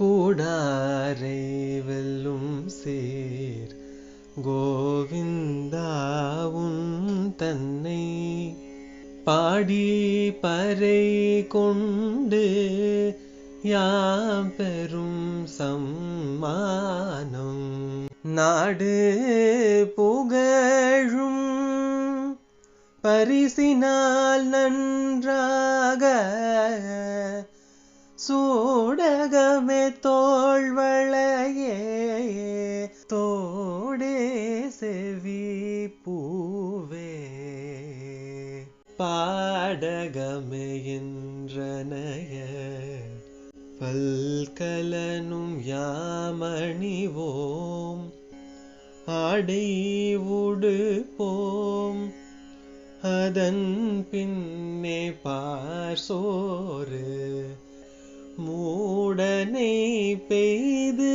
கூடாரை வெல்லும் சேர். கோவிந்தாவும் தன்னை பாடி பறை கொண்டு யாம் பெரும் சம்மானம். நாடு புகழும் பரிசினால் நன்றாக சூடக தோழ்வளையே தோடே செவி பூவே. பாடகமே பல்கலனும் யாமணிவோம். ஆடை உடுப்போம் அதன் பின்னே பார் சோறு. மூ கருணை பெய்து